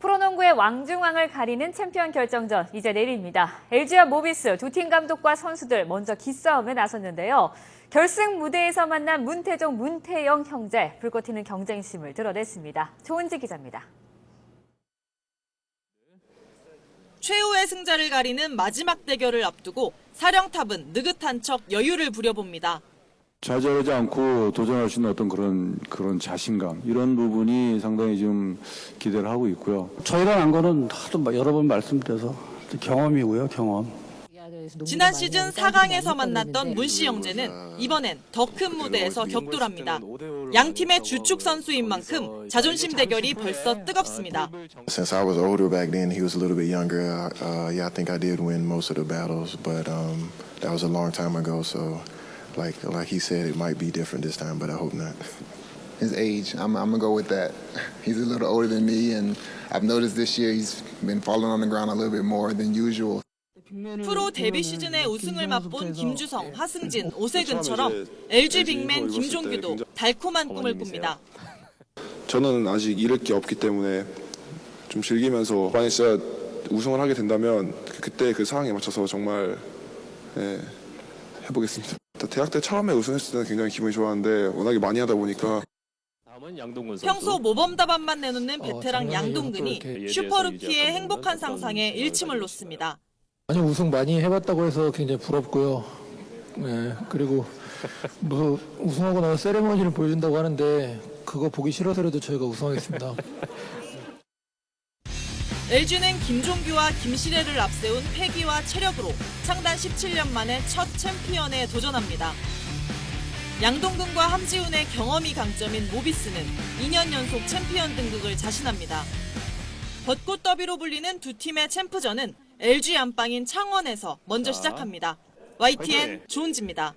프로농구의 왕중왕을 가리는 챔피언 결정전 이제 내일입니다. LG와 모비스 두 팀 감독과 선수들 먼저 기싸움에 나섰는데요. 결승 무대에서 만난 문태종, 문태영 형제 불꽃 튀는 경쟁심을 드러냈습니다. 조은지 기자입니다. 최후의 승자를 가리는 마지막 대결을 앞두고 사령탑은 느긋한 척 여유를 부려봅니다. 좌절하지 않고 도전할 수 있는 어떤 그런 그런 자신감 이런 부분이 상당히 좀 기대를 하고 있고요. 저희랑 한 거는 하도 막 여러 번 말씀드려서 경험이고요, 경험. 지난 시즌 4강에서 만났던 문씨 형제는 이번엔 더 큰 무대에서 격돌합니다. 양 팀의 주축 선수인 만큼 자존심 대결이 벌써 뜨겁습니다. Since I was older back then, he was a little bit younger. Uh, yeah, I think I did win most of the battles, but um, that was a long time ago. So, like like he said, it might be different this time, but I hope not. his age. I'm, I'm gonna go with that. He's a little older than me, and I've noticed this year he's been falling on the ground a little bit more than usual. 프로 데뷔 시즌에 우승을 맛본 김주성, 하승진, 오세근처럼 LG 빅맨 김종규도 달콤한 꿈을 꿉니다. 저는 아직 잃을 게 없기 때문에 좀 즐기면서 만약 진짜 우승을 하게 된다면 그때 그 상황에 맞춰서 정말 예, 해보겠습니다. 대학 때 처음에 우승했을 때는 굉장히 기분이 좋았는데 워낙에 많이 하다 보니까 평소 모범답안만 내놓는 베테랑 양동근이 슈퍼루키의 행복한 상상에 일침을 놓습니다. 아니 우승 많이 해봤다고 해서 굉장히 부럽고요. 네, 그리고 뭐 우승하고 나서 세레머니를 보여준다고 하는데 그거 보기 싫어서라도 저희가 우승하겠습니다. LG는 김종규와 김시래를 앞세운 패기와 체력으로 창단 17년 만에 첫 챔피언에 도전합니다. 양동근과 함지훈의 경험이 강점인 모비스는 2년 연속 챔피언 등극을 자신합니다. 벚꽃 더비로 불리는 두 팀의 챔프전은 LG 안방인 창원에서 먼저 시작합니다. YTN 조은지입니다.